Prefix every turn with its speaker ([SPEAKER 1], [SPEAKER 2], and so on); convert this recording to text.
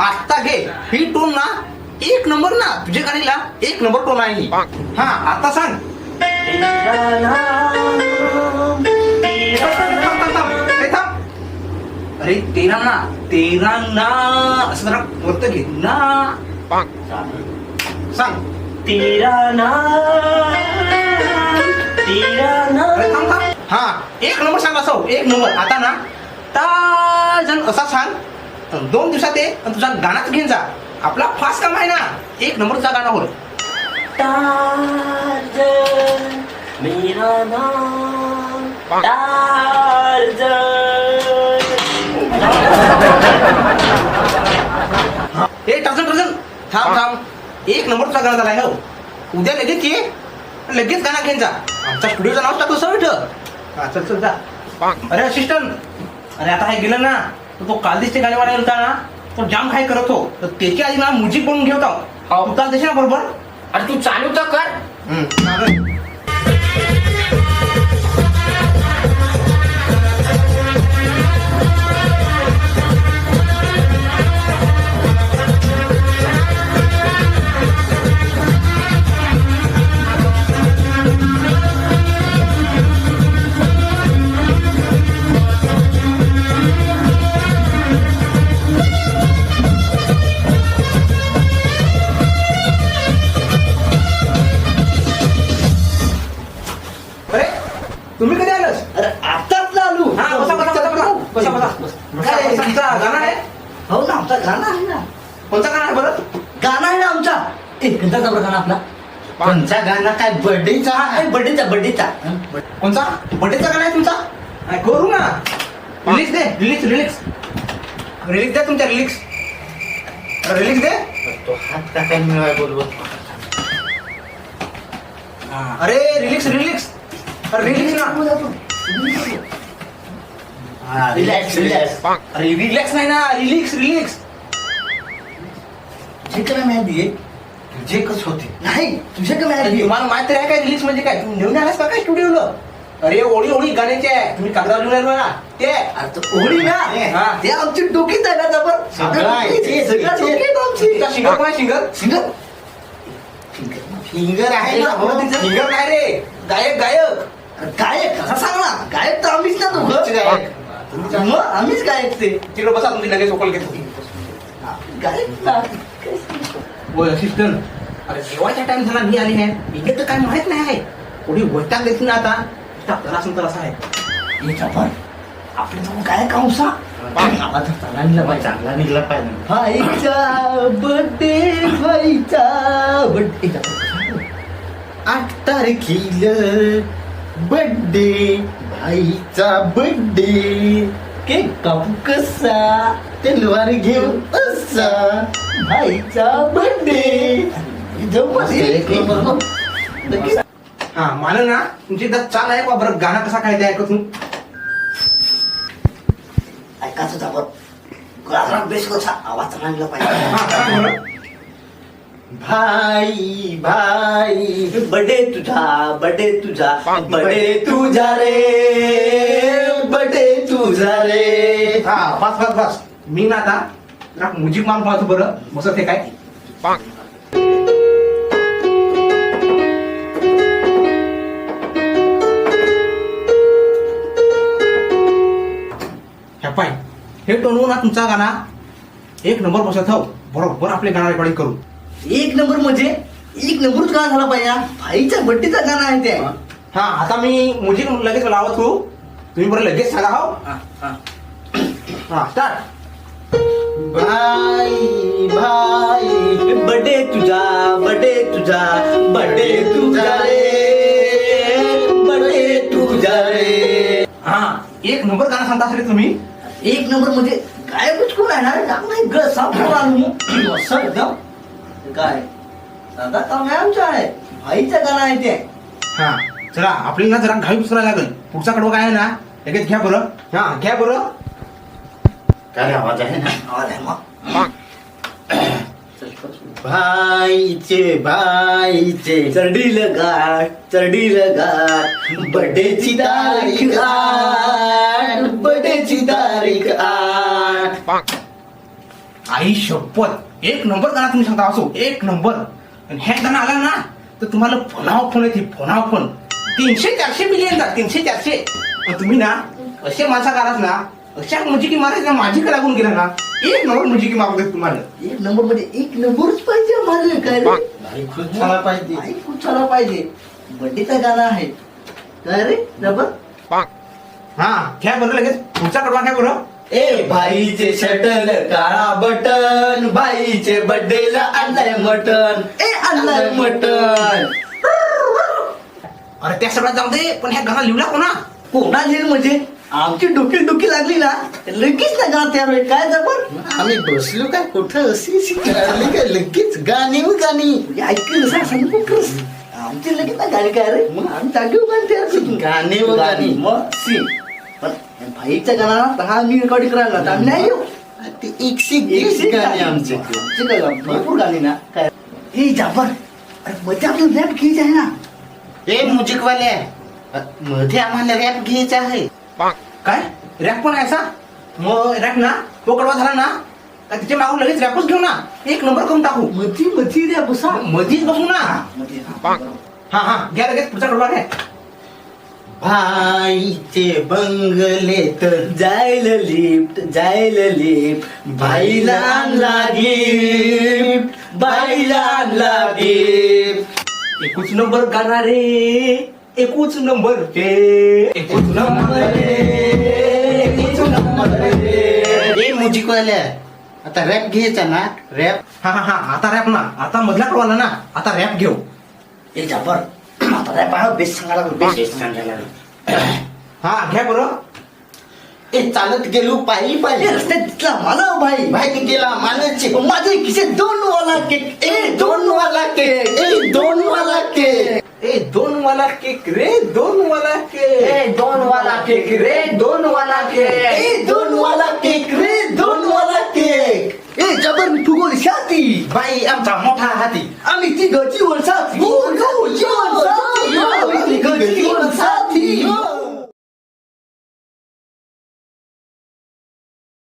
[SPEAKER 1] आत्ता घे. ही टोन ना एक नंबर ना तुझ्या गाणीला एक नंबर टोन आहे ही. हा आता सांग. थांब, थांब, थांब. ए, थांब. अरे तेरा ना तेरा ना असं जरा वरत घे. ना. सांग.
[SPEAKER 2] तेरा नाम तेरा नाम
[SPEAKER 1] अरे थांब थांब. हा एक नंबर सांग असं. एक नंबर. आता ना टाळजण असा सांग. अन दोन दिवसात ये आणि तुझा गाणाच घेऊन जा. आपला फास्ट काम आहे ना. एक नंबर तुझा गाणं होईल
[SPEAKER 2] टार्जन मेरा नाम. टार्जन.
[SPEAKER 1] ए टार्झन थांब थांब. एक नंबर तुझा गाणं झालाय हो. उद्या लगेच ये लगेच गाणं घेऊन जा. आमचा स्टुडिओचं नाव टाकतो सर इथं. हा चल चल जा. अरे असिस्टंट अरे आता हे गेलं ना. तर तो कालदिसचे गाणेवाला होता ना तो जाम काय करत हो तर त्याची आधी ना म्युझिक बनवून घेऊन
[SPEAKER 2] हो.
[SPEAKER 1] तू चालतेस ना बरोबर
[SPEAKER 2] अरे तू चालू तर कर
[SPEAKER 1] हम्म. तुम्ही कधी आलंस?
[SPEAKER 3] अरे आताच आलो
[SPEAKER 1] हा बसा बसा बसा बसा बसा बसा
[SPEAKER 3] काय?
[SPEAKER 1] तुमचा गाणं आहे?
[SPEAKER 3] हो ना आमचा गाणं आहे ना.
[SPEAKER 1] कोणता गाणं आहे बरं?
[SPEAKER 3] गाणं आहे ना आमचा. कोणता बरं गाणं आपला? कोणचा गाणं काय बर्थडेचा आहे बर्थडेचा बर्थडेचा
[SPEAKER 1] कोणता? बर्थडेचा गाणं आहे तुमचा? करू ना. रिलिक्स दे रिलिक्स रिलिक्स रिलिक्स द्या तुमच्या रिलिक्स रिलिक्स दे.
[SPEAKER 3] तो हात टाकाय मिळवाय बरोबर
[SPEAKER 1] अरे रिलिक्स रिलिक्स रिलिक्स ना
[SPEAKER 3] रिलॅक्स रिलॅक्स
[SPEAKER 1] अरे रिलॅक्स नाही ना रिलिक्स रिलिक्स
[SPEAKER 3] तुझे काय माहिती
[SPEAKER 1] तुझे कस होते.
[SPEAKER 3] नाही तुझे काय माहिती
[SPEAKER 1] तुम्हाला माहिती आहे काय रिलिक्स म्हणजे काय? तुम्ही घेऊन आलास का काय स्टुडिओला अरे ओळी ओळी गाण्याचे. आहे तुम्ही कागदावर लिहून आलो ना? ते.
[SPEAKER 3] अरे तो ओळी ना?
[SPEAKER 1] हा.
[SPEAKER 3] ते आमची डोकीच आहे. ना जबर
[SPEAKER 1] सिंगर कोण आहे? सिंगर
[SPEAKER 3] सिंगर
[SPEAKER 1] सिंगर आहे ना?
[SPEAKER 3] हो, तिचं.
[SPEAKER 1] सिंगर नाही रे. गायक गायक.
[SPEAKER 3] गायक कसा सांग ना गायक तर आम्हीच ना दोघं.
[SPEAKER 1] गायक.
[SPEAKER 3] मग आम्हीच गायक ते.
[SPEAKER 1] तिकडे बसा तुमची लगेच ओकल घेतो.
[SPEAKER 3] गायक
[SPEAKER 1] होय असिस्टंट अरे जेवायचा टाइम झाला मी आली आहे इकडे तर काय माहीत नाही आहे. कोणी वैताग देत ना आता. जरा असं तर असं आहे.
[SPEAKER 3] ये चपन आपले जाऊन काय काउसा आवाज चांगला निघला पाहिजे.
[SPEAKER 4] चांगला निघला पाहिजे.
[SPEAKER 3] भाईचा बर्थडे भाईचा बर्थडे
[SPEAKER 4] आठ तारखेला बर्थडे भाईचा बर्थडे
[SPEAKER 3] केक कापू कसा?
[SPEAKER 4] तलवार घेऊन असा.
[SPEAKER 3] भाईचा बर्थडे
[SPEAKER 1] हा मला ना तुमची एकदा चाल आहे का बरं गाणं कसा काय ते ऐकत तू
[SPEAKER 3] ऐकायचं जावर गाजरा बेस कसा? आवाज चांगला पाहिजे.
[SPEAKER 4] भाई भाई
[SPEAKER 3] बर्थडे तुझा बर्थडे तुझा बर्थडे तुझा रे बर्थडे तुझा रे।
[SPEAKER 1] हा बस बस बस. मी ना आता. जरा म्युझिक मान पाहतो बरं. बसत हे काय? ह्या पाय. हे टोनवून ना तुमचा गाणा एक नंबर बसत हो. बरोबर आपले गाणं रेकॉर्डिंग करू
[SPEAKER 3] एक नंबर म्हणजे एक नंबरच गाणं झाला पाहिजे. भाईच्या बड्डेचा गाणं आहे ते.
[SPEAKER 1] हा. आता मी म्युझिक लगेच लावत हो तुम्ही बरं लगेच सांगा हो. हा स्टार्ट
[SPEAKER 4] भाई भाई
[SPEAKER 3] बर्थडे तुझा बर्थडे तुझा बर्थडे तुझा रे. बर्थडे तुझा रे.
[SPEAKER 1] हा एक नंबर गाणं सांगता असेल तुम्ही.
[SPEAKER 3] एक नंबर म्हणजे गायबच कोण आहे ना? काम नाही ग. आलो असं एकदम. काय? दादा काम आहे आमचं आहे. भाईचं गाणं आहे ते.
[SPEAKER 1] हा चला आपल्याला ना जरा घाई पुसरायला लागेल. पुढचा कडवा काय आहे ना लगेच घ्या बरं. हा घ्या बरं.
[SPEAKER 4] काय आवाज आहे ना?
[SPEAKER 3] आवाज आहे मग.
[SPEAKER 4] भाईचे भाईचे
[SPEAKER 3] चरडी लगाट चरडी लगाट बर्थडेची तारीख आठ बर्थडेची तारीख आठ.
[SPEAKER 1] आई शपथ. एक नंबर गाणं तुम्ही सांगता असो. एक नंबर. आणि हे गाणं आला ना तर तुम्हाला फोनावर फोन येते फोनावर फोन. तीनशे चारशे मिलियन जा तीनशे चारशे. तुम्ही ना असे माणसा गालात ना अशा मुजिकी मारायचं माझी लागून गेला ना एक नंबर मुजिकी मागतात तुम्हाला.
[SPEAKER 3] एक नंबरमध्ये एक नंबरच पाहिजे आम्हाला काय रे?
[SPEAKER 4] खूप छान पाहिजे.
[SPEAKER 3] आई खूप छान पाहिजे. बड्डेचं गाणं आहे. काय रे? रबर
[SPEAKER 1] हा घ्या बरं लगेच. पुढचा कडवा घ्या बरं.
[SPEAKER 3] ए भाईचे शटल काळा बटन भाईचे बड्डेला आणलाय मटन ए आणलाय. मटन
[SPEAKER 1] अरे त्या सगळ्यात जाऊ दे पण ह्या गाणं लिहिला कोणा
[SPEAKER 3] कोणा लिहिल म्हणजे? आमची डोकी डोकी लागली ना. लगेच ना गाणं तयार होईल. काय जबर
[SPEAKER 4] आम्ही बसलो काय? कुठं? अशी अशी करायला काय? लगेच गाणी व गाणी.
[SPEAKER 3] ऐकलं ना सांगू खरंच. आमची लगेच ना गाणी काय रे? मग आम्ही जागेवर गाणी तयार
[SPEAKER 4] गाणी व गाणी.
[SPEAKER 3] मग सी पण भाईच्या गाणं दहा मी रेकॉर्डिंग करायला तर आम्ही नाही येऊ.
[SPEAKER 4] ते एकशे एक गाणी आमचे.
[SPEAKER 3] आमची काय गाणं? भरपूर गाणी ना. काय? ए जाबर अरे मध्ये आपलं रॅप घ्यायचं आहे ना.
[SPEAKER 4] ए म्युझिकवाले मध्ये आम्हाला रॅप घ्यायचा आहे.
[SPEAKER 1] काय? रॅप पण आहे असा मग रॅप ना? तो कडवा झाला ना? का तिच्या मागून लगेच रॅपच घेऊ ना? एक नंबर करून टाकू.
[SPEAKER 3] मधी मधी रॅप बसा
[SPEAKER 1] मधीच बसू ना.
[SPEAKER 3] मध्ये हा.
[SPEAKER 1] हा हा. घ्या लगेच. पुढचा कडवा घ्या.
[SPEAKER 4] भाईचे बंगलेत
[SPEAKER 3] जायला लिफ्ट जायला लिफ्ट.
[SPEAKER 4] भाईला आणला गिफ्ट भाईला आणला गिफ्ट
[SPEAKER 1] एकूच नंबर गाणा रे एकूच नंबर रे एकूच नंबर रे एकूच नंबर रे
[SPEAKER 4] ए आता रॅप घ्यायचा ना? रॅप?
[SPEAKER 1] हा हा हा आता रॅप ना. आता मधला कडवा आला ना. आता रॅप घेऊ.
[SPEAKER 3] ए जाबर रॅप आहे बेस्ट सांगायला लागलो बेस्ट
[SPEAKER 1] हा घ्या बरं
[SPEAKER 4] ए चालत गेलो पायी
[SPEAKER 3] ए,
[SPEAKER 4] पायी
[SPEAKER 3] रस्त्यात दिसला मला भाई
[SPEAKER 4] भाई गेला मानाचे
[SPEAKER 3] माझे खिसे दोन वाला केक
[SPEAKER 4] ए दोन वाला केक ए दोन वाला केक
[SPEAKER 1] ए दोन वाला केक रे दोन वाला केक
[SPEAKER 2] दोन वाला केक रे दोन वाला केक
[SPEAKER 3] ए दोन वाला केक रे दोन वाला केक ए जबर फुगोल शाती
[SPEAKER 4] बाई आमचा मोठा हाती
[SPEAKER 3] आम्ही ती गची वर साथी गो गो जीवन साथी आम्ही ती गची वर साथी